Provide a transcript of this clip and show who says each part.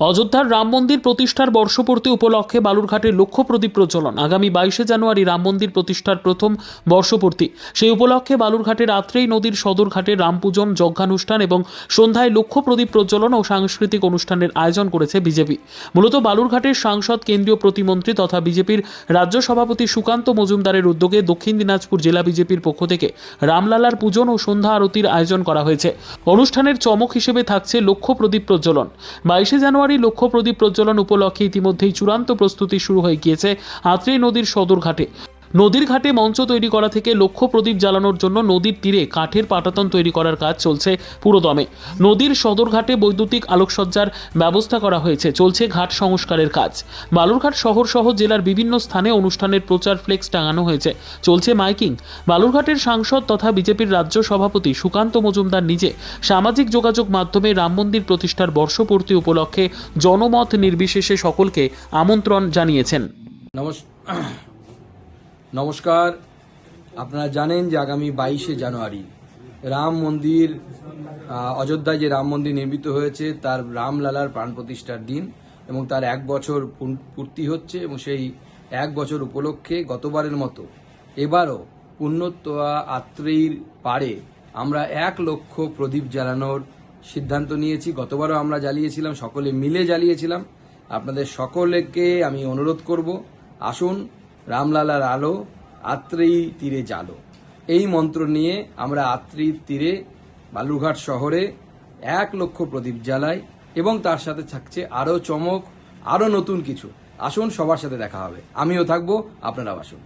Speaker 1: অযোধ্যার রাম মন্দির প্রতিষ্ঠার বর্ষপূর্তি উপলক্ষে বালুরঘাটে লক্ষ্য প্রদীপ প্রচলন আগামী বাইশে জানুয়ারি রাম মন্দির প্রতিষ্ঠার প্রথম বর্ষপূর্তি। সেই উপলক্ষে বালুরঘাটের রাত্রেই নদীর সদর ঘাটে রামপূজন যজ্ঞানুষ্ঠান এবং সন্ধ্যায় লক্ষ্য প্রদীপ প্রজ্বলন ও সাংস্কৃতিক অনুষ্ঠানের আয়োজন করেছে বিজেপি। মূলত বালুরঘাটের সাংসদ, কেন্দ্রীয় প্রতিমন্ত্রী তথা বিজেপির রাজ্য সভাপতি সুকান্ত মজুমদারের উদ্যোগে দক্ষিণ দিনাজপুর জেলা বিজেপির পক্ষ থেকে রামলালার পূজন ও সন্ধ্যা আরতির আয়োজন করা হয়েছে। অনুষ্ঠানের চমক হিসেবে থাকছে লক্ষ্য প্রদীপ প্রজ্বলন। বাইশে জানুয়ারি লক্ষ্য প্রদীপ প্রজ্বলন উপলক্ষে ইতিমধ্যেই চূড়ান্ত প্রস্তুতি শুরু হয়ে গিয়েছে আত্রেই নদীর সদর ঘাটে নদীর ঘাটে মঞ্চ তৈরি করা থেকে লক্ষ্য প্রদীপ জ্বালানোর জন্য নদীর তীরে কাঠের পাটাতন তৈরি করার কাজ চলছে পুরোদমে। নদীর সদর ঘাটে বৈদ্যুতিক আলোকসজ্জার ব্যবস্থা করা হয়েছে, চলছে ঘাট সংস্কারের কাজ। বালুরঘাট শহর সহ জেলার বিভিন্ন স্থানে অনুষ্ঠানের প্রচার ফ্লেক্স টাঙানো হয়েছে। চলছে মাইকিং। বালুরঘাটের সাংসদ তথা বিজেপির রাজ্য সভাপতি সুকান্ত মজুমদার নিজে সামাজিক যোগাযোগ মাধ্যমে রাম মন্দির প্রতিষ্ঠার বর্ষপূর্তি উপলক্ষে জনমত নির্বিশেষে সকলকে আমন্ত্রণ জানিয়েছেন।
Speaker 2: নমস নমস্কার। আপনারা জানেন যে আগামী বাইশে জানুয়ারি রাম মন্দির অযোধ্যায় যে রাম মন্দির নির্মিত হয়েছে, তার রামলালার প্রাণ প্রতিষ্ঠার দিন এবং তার এক বছর পূর্তি হচ্ছে এবং সেই এক বছর উপলক্ষে গতবারের মতো এবারও পুণ্যতোয়া আত্রেয়ীর পারে আমরা এক লক্ষ প্রদীপ জ্বালানোর সিদ্ধান্ত নিয়েছি। গতবারও আমরা জ্বালিয়েছিলাম, সকলে মিলে জ্বালিয়েছিলাম। আপনাদের সকলকে আমি অনুরোধ করব, আসুন রামলালার আলো আত্রেয়ী তীরে জালো। এই মন্ত্র নিয়ে আমরা আত্রির তীরে বালুরঘাট শহরে এক লক্ষ প্রদীপ জ্বালাই এবং তার সাথে থাকছে আরও চমক, আরও নতুন কিছু। আসুন সবার সাথে দেখা হবে। আমিও থাকব, আপনারাও আসুন।